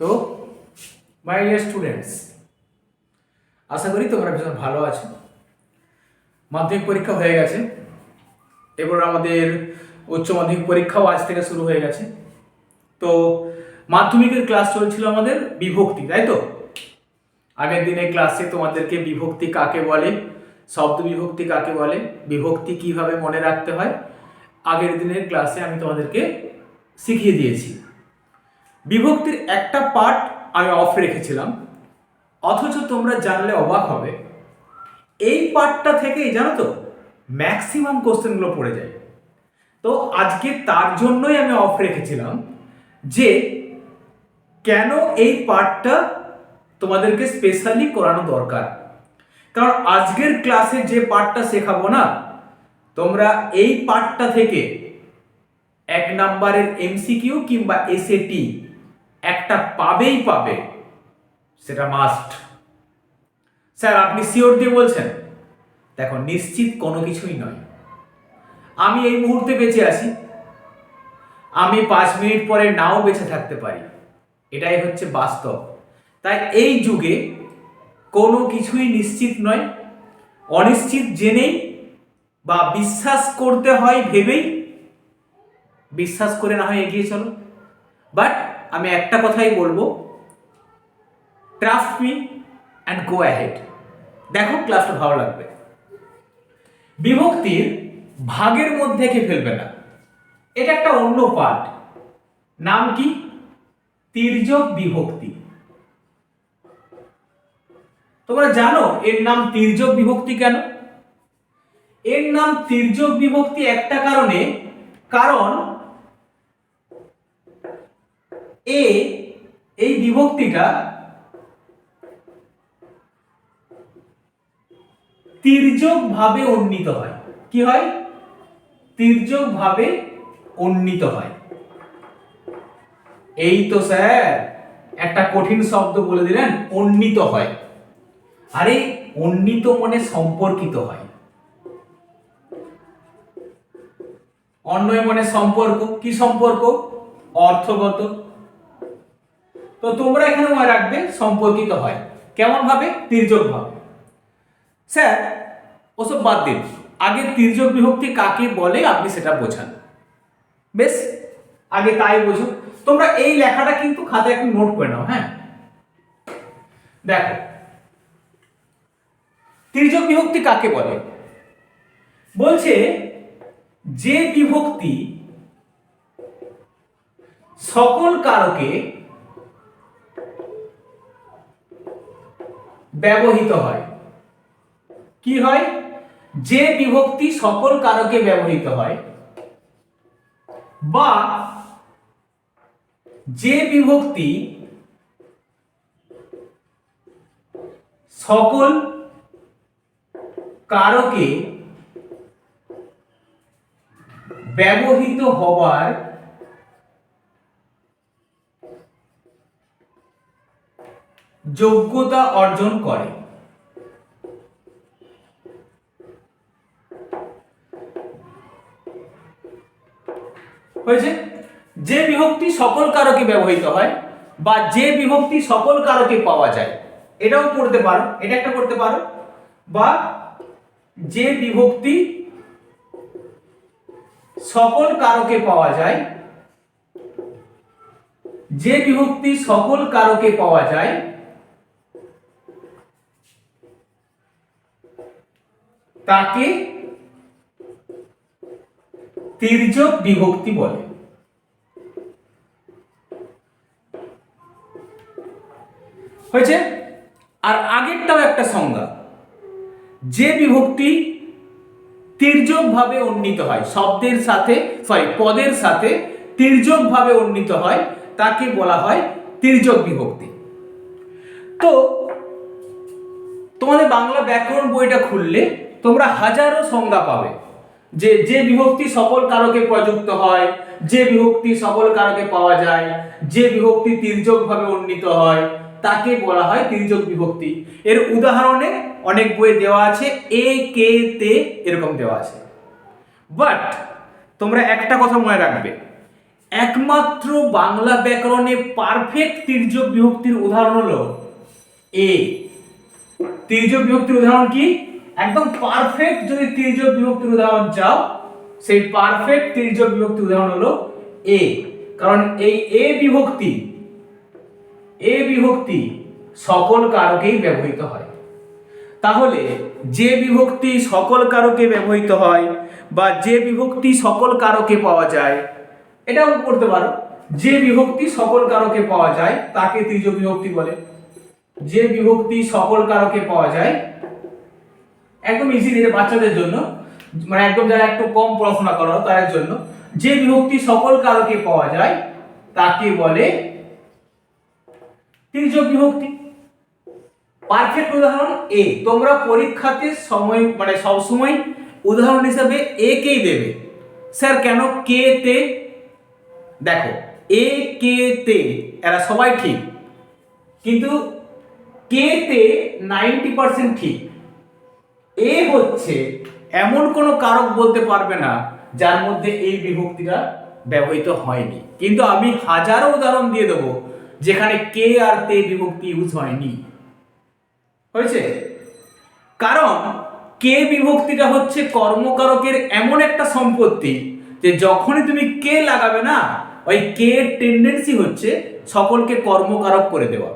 তো my students আশা করি তোমরা ভীষণ ভালো আছো। মাধ্যমিক পরীক্ষা হয়ে গেছে, এবার আমাদের উচ্চ মাধ্যমিক পরীক্ষাও আজ থেকে শুরু হয়ে গেছে। তো, মাধ্যমিকের ক্লাস চলছিল আমাদের বিভক্তি, তাই তো? আগের দিনে ক্লাসে তোমাদেরকে বিভক্তি কাকে বলে, শব্দ বিভক্তি কাকে বলে, বিভক্তি কীভাবে মনে রাখতে হয়, আগের দিনের ক্লাসে আমি তোমাদেরকে শিখিয়ে দিয়েছি। বিভক্তির একটা পার্ট আমি অফ রেখেছিলাম। অথচ তোমরা জানলে অবাক হবে। এই পার্টটা থেকেই, জানো তো ম্যাক্সিমাম কোশ্চেনগুলো পড়ে যায়। তো আজকে তার জন্যই আমি অফ রেখেছিলাম যে, কেন এই পার্টটা তোমাদেরকে স্পেশালি করানো দরকার? কারণ আজকের ক্লাসে যে পার্টটা শেখাবো না, তোমরা এই পার্টটা থেকে এক নাম্বারের এমসিকিউ কিংবা এসএটি একটা পাবেই পাবে, সেটা মাস্ট স্যার, আপনি শিওর দিয়ে বলছেন? দেখো, নিশ্চিত কোনো কিছুই নয়। আমি এই মুহূর্তে বেঁচে আছি। আমি পাঁচ মিনিট পরে নাও বেঁচে থাকতে পারি। এটাই হচ্ছে বাস্তব। তাই এই যুগে কোনো কিছুই নিশ্চিত নয়। অনিশ্চিত জেনেই বা বিশ্বাস করতে হয় ভেবেই। বিশ্বাস করে না হয় এগিয়ে চলো। বাট আমি একটা কথাই বলব। Trust me and go ahead দেখো ক্লাসটা ভালো লাগবে। বিভক্তির ভাগের মধ্যে কে ফেলবে না। এটা একটা অন্য পার্ট নাম কি? তির্যক বিভক্তি। তোমরা জানো এর নাম তির্যক বিভক্তি কেন? এর নাম তির্যক বিভক্তি একটা কারণে। কারণ এ এই বিভক্তিটা তির্যক ভাবে উন্নীত হয়। কি হয়? তির্যক ভাবে উন্নীত হয়। এই তো স্যার, একটা কঠিন শব্দ বলে দিলেন, উন্নীত হয়। আরে, উন্নীত মনে সম্পর্কিত হয়। অন্যয় মনে সম্পর্ক, কি সম্পর্ক? অর্থগত। তো তোমরা এখানে মনে রাখবে সম্পর্কিত হয়। কেমন ভাবে? তির্যক ভাবে। স্যার, ওসব বাদ দিন। আগে তির্যক বিভক্তি কাকে বলে আপনি সেটা বোঝান। বেশ? আগে তাই বোঝো। তোমরা এই লেখাটা কিন্তু খাতায় একটু নোট করে নাও হ্যাঁ? দেখো। তির্যক বিভক্তি কাকে বলে? বলছে যে বিভক্তি সকল কারকে ব্যবহৃত হয়। কি হয়? যে বিভক্তি সকল কারকে ব্যবহৃত হয়, বা যে বিভক্তি সকল কারকে ব্যবহৃত হবার যোগ্যতা অর্জন করে। হয়েছে? যে বিভক্তি সকল কারকে ব্যবহৃত হয় বা যে বিভক্তি সকল কারকে পাওয়া যায়, এটাও পড়তে পারো, এটা একটা করতে পারো, বা যে বিভক্তি সকল কারকে পাওয়া যায়, যে বিভক্তি সকল কারকে পাওয়া যায় তাকে তির্যক বিভক্তি বলে। হয়েছে? আর আগেরটাও একটা সংজ্ঞা। যে বিভক্তি তির্যক ভাবে উন্নীত হয়, শব্দের সাথে সরি পদের সাথে তির্যক ভাবে উন্নীত হয়, তাকে বলা হয় তির্যক বিভক্তি। তো তোমাদের বাংলা ব্যাকরণ বইটা খুললে তোমরা হাজারো সংজ্ঞা পাবে। যে যে বিভক্তি সকল কারকে প্রযুক্ত হয়, যে বিভক্তি সকল কারকে পাওয়া যায়, যে বিভক্তি তির্যক ভাবে উন্নীত হয়, তাকে বলা হয় তির্যক বিভক্তি। এর উদাহরণে অনেক বইয়ে দেওয়া আছে, এ, কে, তে এরকম দেওয়া আছে। বাট তোমরা একটা কথা মনে রাখবে। একমাত্র বাংলা ব্যাকরণে পারফেক্ট তির্যক বিভক্তির উদাহরণ হলো এ। তির্যক বিভক্তির উদাহরণ কি? একদম পারফেক্ট যদি তির্যক বিভক্তির উদাহরণ চাও, সেই পারফেক্ট তির্যক বিভক্তির উদাহরণ হলো এ কারণ এই এ বিভক্তি এ বিভক্তি সকল কারকেই ব্যবহৃত হয়। তাহলে যে বিভক্তি সকল কারকে ব্যবহৃত হয় বা যে বিভক্তি সকল কারকে পাওয়া যায়, এটাও করতে পারো। যে বিভক্তি সকল কারকে পাওয়া যায়, তাকে তৃতীয় বিভক্তি বলে। যে বিভক্তি সকল কারকে পাওয়া যায় একদম ইজি দিতে বাচ্চাদের জন্য। মানে একদম যারা একটু কম পড়াশোনা করো তাদের জন্য। যে বিভক্তি সকল কারকে পাওয়া যায়, তাকে বলে তৃতীয় বিভক্তি। পারফেক্ট উদাহরণ এ তোমরা পরীক্ষাতে সময় মানে সব সময় উদাহরণ হিসাবে এ কেই দেবে? স্যার, কেন? কে তে? দেখো এ কে তে, এরা সবাই ঠিক। কিন্তু কে তে নাইনটি পার্সেন্ট ঠিক। এ হচ্ছে এমন কোনো কারক বলতে পারবে না যার মধ্যে এই বিভক্তিটা ব্যবহৃত হয়নি। কিন্তু আমি হাজারো উদাহরণ দিয়ে দেবো যেখানে কে আর তে বিভক্তি ইউজ হয়নি। হয়েছে? কারণ কে বিভক্তিটা হচ্ছে কর্মকারকের এমন একটা সম্পত্তি যে যখনই তুমি কে লাগাবে না, ওই কে টেন্ডেন্সি হচ্ছে সকলকে কর্মকারক করে দেওয়া।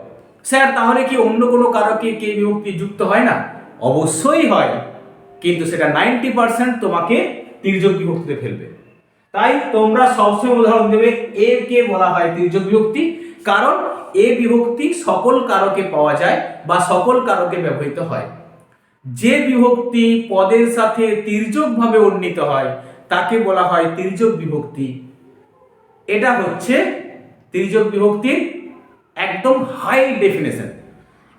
স্যার, তাহলে কি অন্য কোনো কারকে কে বিভক্তি যুক্ত হয় না? অবশ্যই হয়, কিন্তু সেটা নাইনটি পার্সেন্ট তোমাকে তির্যক বিভক্তিতে ফেলবে। তাই তোমরা সবসময় উদাহরণ দেবে, এ কে বলা হয় তির্যক বিভক্তি? কারণ এ বিভক্তি সকল কারকে পাওয়া যায় বা সকল কারকে ব্যবহৃত হয়। যে বিভক্তি পদের সাথে তির্যকভাবে উন্নীত হয়, তাকে বলা হয় তির্যক বিভক্তি। এটা হচ্ছে তির্যক বিভক্তির একদম হাই ডেফিনেশন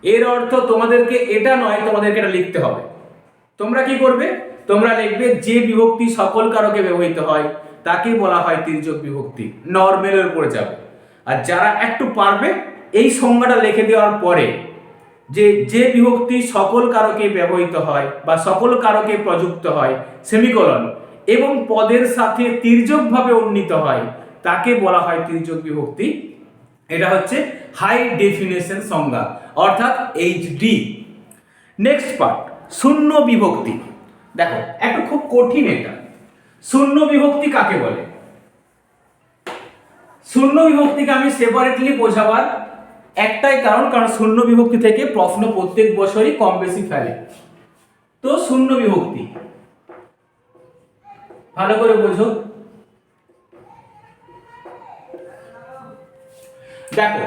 এর অর্থ তোমাদেরকে এটা নয়, তোমাদেরকে এটা লিখতে হবে। তোমরা কি করবে? তোমরা লিখবে, যে বিভক্তি সকল কারকে ব্যবহৃত হয়, তাকে বলা হয় তির্যক বিভক্তি। নর্মেলের উপরে যাবে। আর যারা একটু পারবে, এই সংজ্ঞাটা লিখে দেওয়ার পরে, যে যে বিভক্তি সকল কারকে ব্যবহৃত হয় বা সকল কারকে প্রযুক্ত হয় সেমিকোলন এবং পদের সাথে তির্যকভাবে উন্নীত হয়, তাকে বলা হয় তির্যক বিভক্তি। এটা হচ্ছে হাই ডেফিনেশন সংজ্ঞা। অর্থাৎ এইচডি নেক্সট পার্ট শূন্য বিভক্তি। দেখো, একটা খুব কঠিন এটা। শূন্য বিভক্তি কাকে বলে? শূন্য বিভক্তিকে আমি সেপারেটলি বোঝাবার একটাই কারণ কারণ শূন্য বিভক্তি থেকে প্রশ্ন প্রত্যেক বছরই কম বেশি ফেলে। তো শূন্য বিভক্তি। ভালো করে বোঝো। দেখো,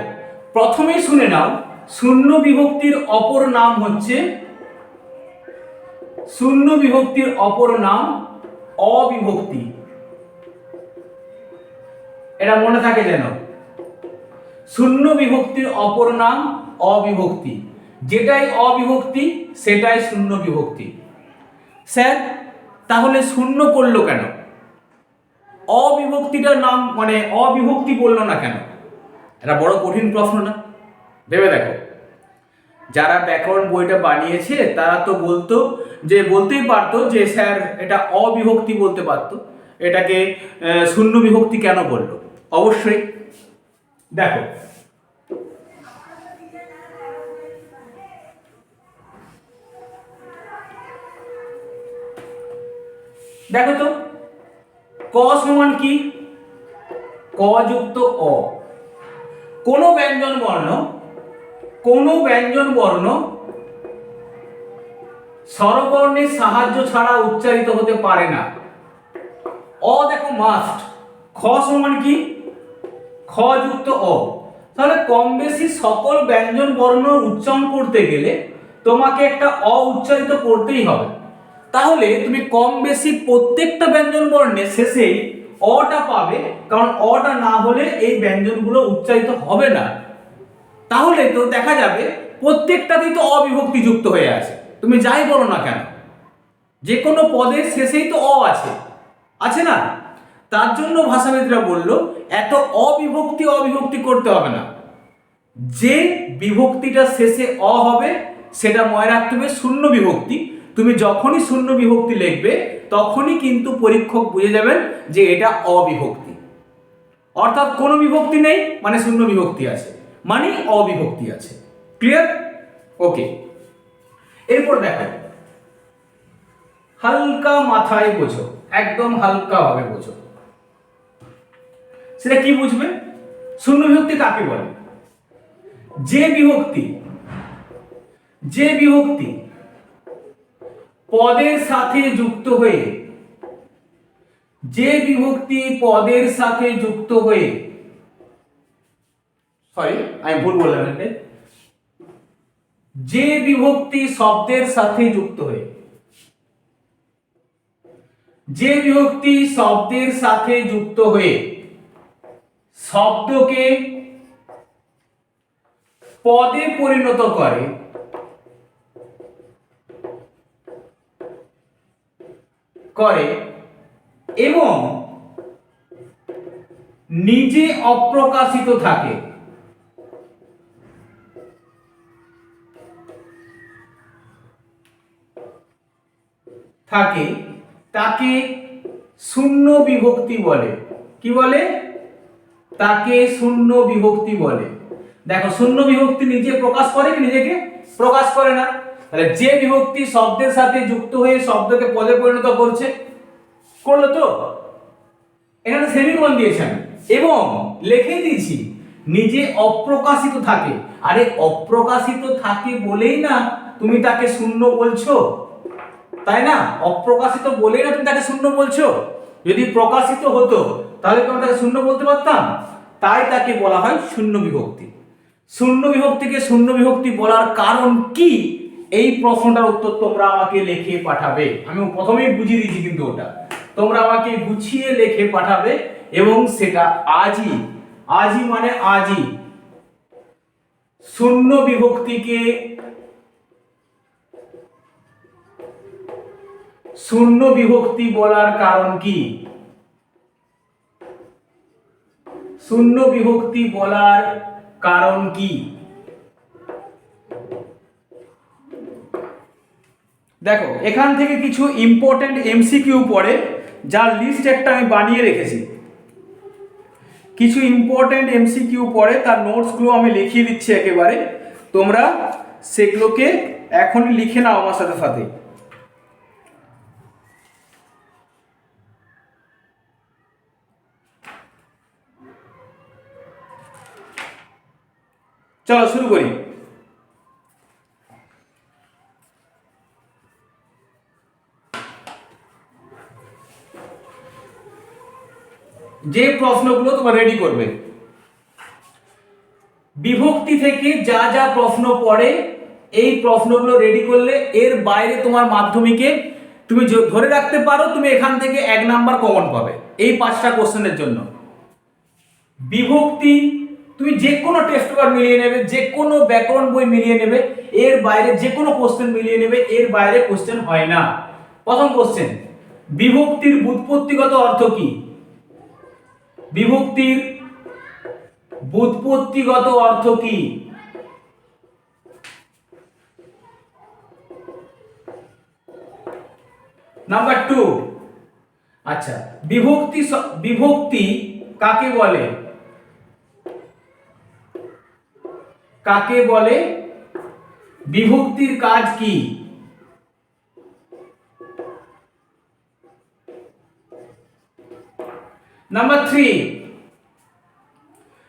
প্রথমেই শুনে নাও শূন্য বিভক্তির অপর নাম হচ্ছে শূন্য বিভক্তির অপর নাম অবিভক্তি। এটা মনে থাকে যেন। শূন্য বিভক্তির অপর নাম অবিভক্তি। যেটাই অবিভক্তি, সেটাই শূন্য বিভক্তি। স্যার, তাহলে শূন্য করল কেন? অবিভক্তিটার নাম মানে অবিভক্তি বলল না কেন? এটা বড় কঠিন প্রশ্ন না? ভেবে দেখো। যারা ব্যাকরণ বইটা বানিয়েছে, তারা তো বলতো, যে বলতেই পারতো যে স্যার এটা অবিভক্তি বলতে পারতো। এটাকে শূন্য বিভক্তি কেন বলল? অবশ্যই। দেখো। দেখো তো। ক সমান কি? ক যুক্ত অ। কোনো ব্যঞ্জন বর্ণ কোনো ব্যঞ্জন বর্ণ স্বরবর্ণের সাহায্য ছাড়া উচ্চারিত হতে পারে না। অ দেখো মাস্ট খ সমান কি? খ যুক্ত অ। তাহলে কম বেশি সকল ব্যঞ্জন বর্ণ উচ্চারণ করতে গেলে তোমাকে একটা অ উচ্চারিত করতেই হবে। তাহলে তুমি কম বেশি প্রত্যেকটা ব্যঞ্জন বর্ণের শেষেই অটা পাবে, কারণ অটা না হলে এই ব্যঞ্জনগুলো উচ্চারিত হবে না। তাহলে তো দেখা যাবে প্রত্যেকটাতেই তো অবিভক্তি যুক্ত হয়ে আছে। তুমি যাই বলো না কেন? যে কোনো পদের শেষেই তো অ আছে। আছে না? তার জন্য ভাষাবিদরা বলল, এত অবিভক্তি অবিভক্তি করতে হবে না। যে বিভক্তিটা শেষে অ হবে, সেটা মনে রাখতে হবে শূন্য বিভক্তি। তুমি যখনই শূন্য বিভক্তি লিখবে, তখনই কিন্তু পরীক্ষক বুঝে যাবেন যে এটা অবিভক্তি। অর্থাৎ কোনো বিভক্তি নেই মানে শূন্য বিভক্তি আছে। মানে অবিভক্তি আছে। ক্লিয়ার ওকে এরপর দেখো। হালকা মাথায় বোঝো। একদম হালকা ভাবে বোঝো। সেটা কি বুঝবে? শূন্য বিভক্তি কাকে বলে? যে বিভক্তি যে বিভক্তি পদের সাথে যুক্ত হয়ে, যে বিভক্তি পদের সাথে যুক্ত হয়ে সরি আমি ভুল বললাম এখানে যে বিভক্তি শব্দের সাথে যুক্ত হয়ে। যে বিভক্তি শব্দের সাথে যুক্ত হয়ে শব্দকে পদে পরিণত করে করে এবং নিজে অপ্রকাশিত থাকে। থাকে, তাকে শূন্য বিভক্তি বলে। কি বলে? তাকে শূন্য বিভক্তি বলে। দেখো, শূন্য বিভক্তি নিজে প্রকাশ করে কি নিজেকে? প্রকাশ করে না। তাহলে যে বিভক্তি শব্দের সাথে যুক্ত হয়ে শব্দকে পদে পরিণত করছে, করল তো? এখানে সেমিকোলন দিয়েছেন এবং লিখে দিয়েছি, নিজে অপ্রকাশিত থাকে। আরে, অপ্রকাশিত থাকে বলেই না তুমি তাকে শূন্য বলছো। তাই না? অপ্রকাশিত বলেই না তুমি তাকে শূন্য বলছো। যদি প্রকাশিত হতো, তাহলে কি তাকে শূন্য বলতে পারতাম? তাই তাকে বলা হয় শূন্য বিভক্তি। শূন্য বিভক্তিকে শূন্য বিভক্তি বলার কারণ কি? এই প্রশ্নটার উত্তর তোমরা আমাকে লিখে পাঠাবে। আমি প্রথমেই বুঝিয়ে দিয়েছি কিন্তু ওটা। তোমরা আমাকে গুছিয়ে লিখে পাঠাবে এবং সেটা আজই আজই মানে আজই। শূন্য বিভক্তিকে শূন্য বিভক্তি বলার কারণ কি? শূন্য বিভক্তি বলার কারণ কি? দেখো, এখান থেকে কিছু ইম্পর্টেন্ট এমসিকিউ পড়ে, যার লিস্ট একটা আমি বানিয়ে রেখেছি। কিছু ইম্পর্টেন্ট এমসিকিউ পড়ে, তার নোটসগুলো আমি লিখিয়ে দিচ্ছি একেবারে। তোমরা সেগুলোকে এখনই লিখে নাও আমার সাথে সাথে। চলো শুরু করি। যে প্রশ্নগুলো তোমরা রেডি করবে। বিভক্তি থেকে যা যা প্রশ্ন পড়ে, এই প্রশ্নগুলো রেডি করলে এর বাইরে তোমার মাধ্যমিকে তুমি ধরে রাখতে পারো, তুমি এখান থেকে এক নাম্বার কমন পাবে। এই পাঁচটা কোশ্চেনের জন্য। বিভক্তি তুমি যে কোনো টেস্ট পেপার মিলিয়ে নেবে যে কোনো ব্যাকরণ বই মিলিয়ে নেবে, এর বাইরে যে কোনো কোশ্চেন মিলিয়ে নেবে, এর বাইরে কোশ্চেন হয় না। প্রথম কোশ্চেন বিভক্তির বুৎপত্তিগত অর্থ কি? বিভক্তির বুৎপত্তিগত অর্থ কি? নাম্বার টু আচ্ছা বিভক্তি বিভক্তি কাকে বলে? কাকে বলে? বিভক্তির কাজ কি? নাম্বার থ্রি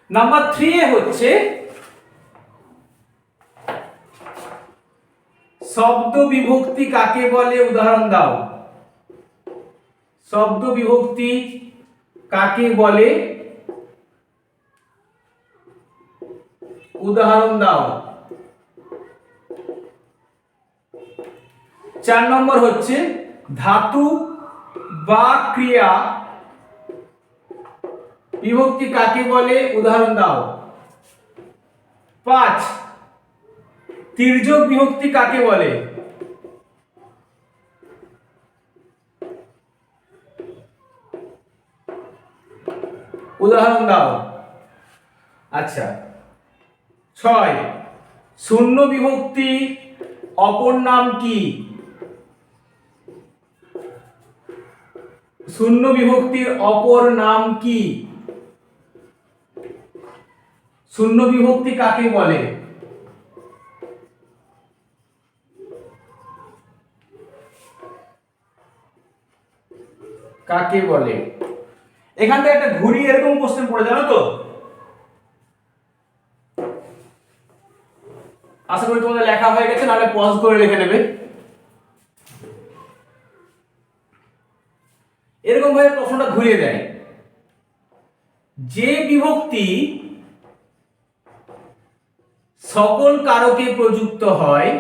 নাম্বার থ্রি হচ্ছে শব্দ বিভক্তি কাকে বলে? উদাহরণ দাও। শব্দ বিভক্তি কাকে বলে? উদাহরণ দাও। চার নম্বর হচ্ছে ধাতু বা ক্রিয়া। বিভক্তি কাকে বলে? উদাহরণ দাও। পাঁচ। তির্যক বিভক্তি কাকে বলে? উদাহরণ দাও। আচ্ছা। ছয়, শূন্য বিভক্তি, অপর নাম কি? শূন্য বিভক্তির অপর নাম কি? শূন্য বিভক্তি কাকে বলে? কাকে বলে? এখান থেকে একটা ঘুরি এরকম কোশ্চেন পড়ে, জানো তো? আশা করি তোমাদের লেখা হয়ে গেছে, নাহলে পজ করে লিখে নেবে। এরকম ভাবে প্রশ্নটা ঘুরিয়ে দেয়। যে বিভক্তি সকল কারকে প্রযুক্ত হয়,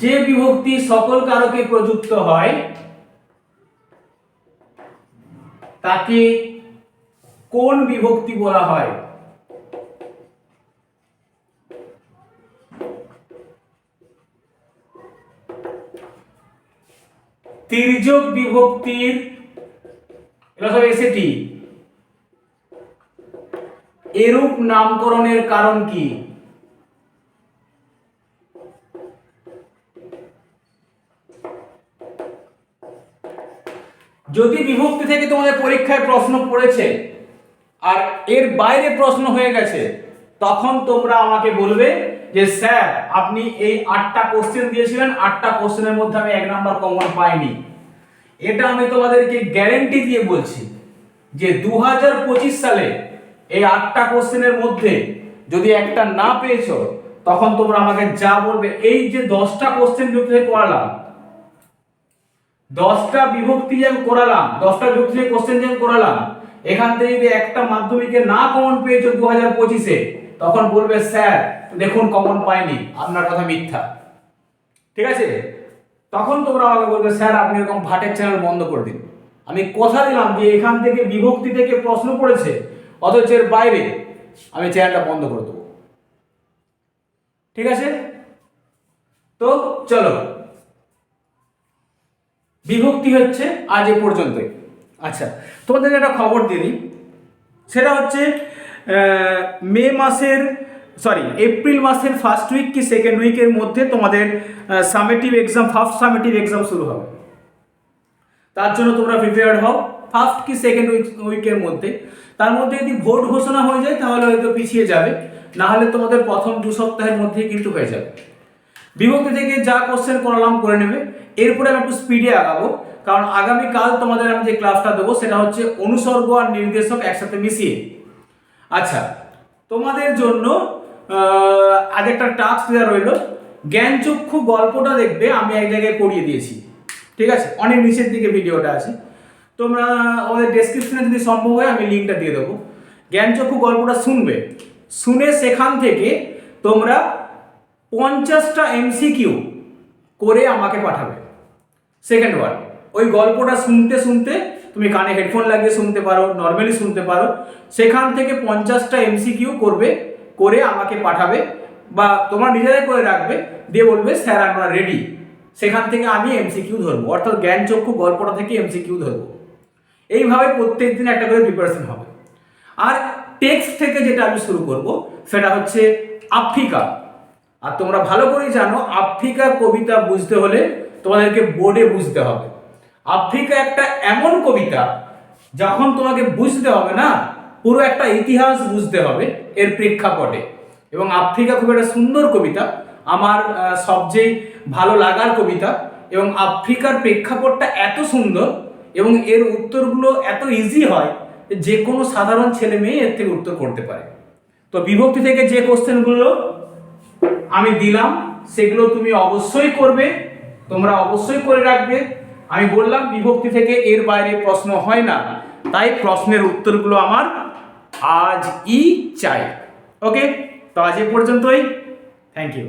যে বিভক্তি সকল কারকে প্রযুক্ত হয় তাকে কোন বিভক্তি বলা হয়? তির্যক বিভক্তির এসেটি এরূপ নামকরণের কারণ কি? যদি বিভক্তি থেকে তোমাদের পরীক্ষায় প্রশ্ন পড়েছে আর এর বাইরে প্রশ্ন হয়ে গেছে, তখন তোমরা আমাকে বলবে যে, স্যার, আপনি এই আটটা কোশ্চেন দিয়েছিলেন। আটটা কোশ্চেনের মধ্যে আমি এক নাম্বার কমন পাইনি। এটা আমি তোমাদেরকে গ্যারেন্টি দিয়ে বলছি যে দু হাজার পঁচিশ সালে এই আটটা কোশ্চেনের মধ্যে যদি একটা না পেয়েছ, তখন তোমরা আমাকে যা বলবে, এই যে দশটা কোশ্চেন থেকে করালাম দশটা বিভক্তি যে আমি করালাম, দশটা বিভক্তি কোশ্চেন যে আমি করালাম, এখান থেকে যদি একটা মাধ্যমিকে না কমন পেয়েছ দু হাজার পঁচিশে, তখন বলবে, স্যার, দেখুন কমন পাইনি, আপনার কথা মিথ্যা। ঠিক আছে? তখন তোমরা আমাকে বলবে, স্যার, আপনি এরকম ভাটের চ্যানেল বন্ধ করে দিন। আমি কথা দিলাম যে এখান থেকে বিভক্তি থেকে প্রশ্ন পড়েছে, অথচ এর বাইরে আমি চ্যানেলটা বন্ধ করে দেবো। ঠিক আছে? তো চলো। বিভক্তি হচ্ছে আজ এ পর্যন্তই। আচ্ছা তোমাদের একটা খবর দিয়ে দিই। সেটা হচ্ছে মে মাসের সরি এপ্রিল মাসের ফার্স্ট উইক কি সেকেন্ড উইকের মধ্যে তোমাদের summative exam first summative exam শুরু হবে। তার জন্য তোমরা প্রিপেয়ার্ড হও। ফার্স্ট কি সেকেন্ড উইক উইকের মধ্যে। তার মধ্যে যদি ভোট ঘোষণা হয়ে যায়, তাহলে হয়তো পিছিয়ে যাবে। না হলে তোমাদের প্রথম দু সপ্তাহের মধ্যেই কিন্তু হয়ে যাবে। বিভক্তি থেকে যা কোশ্চেন করালাম করে নেবে। এরপরে আমি একটু স্পিডে আগাবো। কারণ আগামীকাল তোমাদের আমি যে ক্লাসটা দেবো, সেটা হচ্ছে অনুসর্গ আর নির্দেশক একসাথে মিশিয়ে। আচ্ছা তোমাদের জন্য আজ একটা টাস্ক দেওয়া রইল। জ্ঞানচক্ষু গল্পটা দেখবে, আমি এক জায়গায় পড়িয়ে দিয়েছি। ঠিক আছে? অনেক নিচের দিকে ভিডিওটা আছে। তোমরা ওদের ডেসক্রিপশনে যদি সম্ভব হয়, আমি লিঙ্কটা দিয়ে দেবো। জ্ঞানচক্ষু গল্পটা শুনবে। শুনে সেখান থেকে তোমরা পঞ্চাশটা এমসিকিউ করে আমাকে পাঠাবে। সেকেন্ড ওয়ান ওই গল্পটা শুনতে শুনতে তুমি কানে হেডফোন লাগিয়ে শুনতে পারো নর্মালি শুনতে পারো। সেখান থেকে পঞ্চাশটা এমসিকিউ করবে, করে আমাকে পাঠাবে বা তোমার নিজেরাই করে রাখবে, দিয়ে বলবে, স্যার, আমরা রেডি সেখান থেকে আমি এমসিকিউ ধরবো, অর্থাৎ জ্ঞানচক্ষু গল্পটা থেকে এমসিকিউ ধরবো। এইভাবে প্রত্যেক দিন একটা করে প্রিপারেশন হবে। আর টেক্সট থেকে যেটা আমি শুরু করব, সেটা হচ্ছে আফ্রিকা। আর তোমরা ভালো করেই জানো আফ্রিকা কবিতা বুঝতে হলে তোমাদেরকে বোর্ডে বুঝতে হবে। আফ্রিকা একটা এমন কবিতা যখন তোমাকে বুঝতে হবে না, পুরো একটা ইতিহাস বুঝতে হবে এর প্রেক্ষাপটে। এবং আফ্রিকা খুব একটা সুন্দর কবিতা, আমার সবচেয়ে ভালো লাগার কবিতা। এবং আফ্রিকার প্রেক্ষাপটটা এত সুন্দর এবং এর উত্তরগুলো এত ইজি হয় যে কোনো সাধারণ ছেলে মেয়ে এর থেকে উত্তর করতে পারে। তো বিভক্তি থেকে যে কোশ্চেনগুলো আমি দিলাম, সেগুলো তুমি অবশ্যই করবে। তোমরা অবশ্যই করে রাখবে। আমি বললাম, বিভক্তি থেকে এর বাইরে প্রশ্ন হয় না। তাই প্রশ্নের উত্তরগুলো আমার আজ ই চাই। ওকে তো আজ এ পর্যন্তই। Thank you